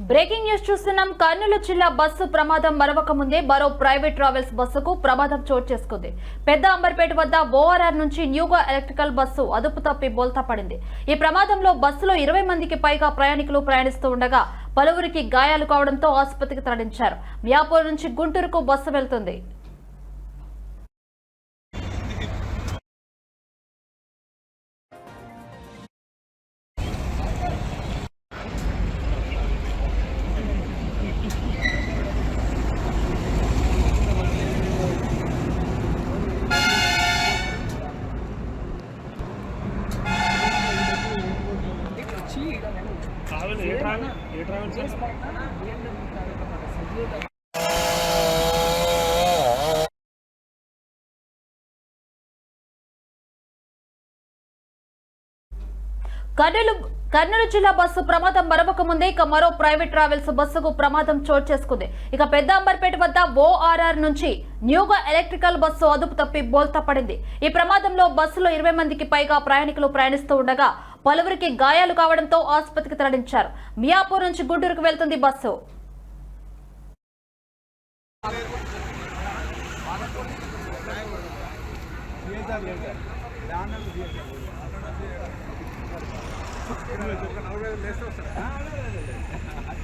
Breaking news చూస్తున్నాం. కర్నూలు జిల్లా bus ప్రమాదం మరవక ముందే మరో ప్రైవేట్ ట్రావెల్స్ బస్సుకు ప్రమాదం చోటు చేసుకుంది. పెద్ద అంబర్పేట వద్ద ఓఆర్ఆర్ నుంచి న్యూగా ఎలక్ట్రికల్ బస్సు అదుపు తప్పి బోల్తా పడింది. ఈ ప్రమాదంలో బస్సులో ఇరవై మందికి పైగా ప్రయాణికులు ప్రయాణిస్తూ ఉండగా పలువురికి గాయాలు కావడంతో ఆసుపత్రికి తరలించారు. మియాపూర్ నుంచి గుంటూరుకు బస్సు వెళ్తుంది. ట్రావెల్ ఏ ట్రావెల్ ఏ ట్రావెల్ సార్? కర్నూలు కర్నూలు జిల్లా బస్సు ప్రమాదం మరొక ముందే ఇక మరో ప్రైవేట్ ట్రావెల్స్ బస్సుకు ప్రమాదం చోటు చేసుకుంది. ఇక పెద్ద అంబర్పేట వద్ద ఓఆర్ఆర్ నుంచి న్యూగా ఎలక్ట్రికల్ బస్సు అదుపు తప్పి బోల్తా పడింది. ఈ ప్రమాదంలో బస్సులో ఇరవై మందికి పైగా ప్రయాణికులు ప్రయాణిస్తూ ఉండగా పలువురికి గాయాలు కావడంతో ఆసుపత్రికి తరలించారు. మియాపూర్ నుంచి గుంటూరుకు వెళ్తుంది బస్సు. Ah,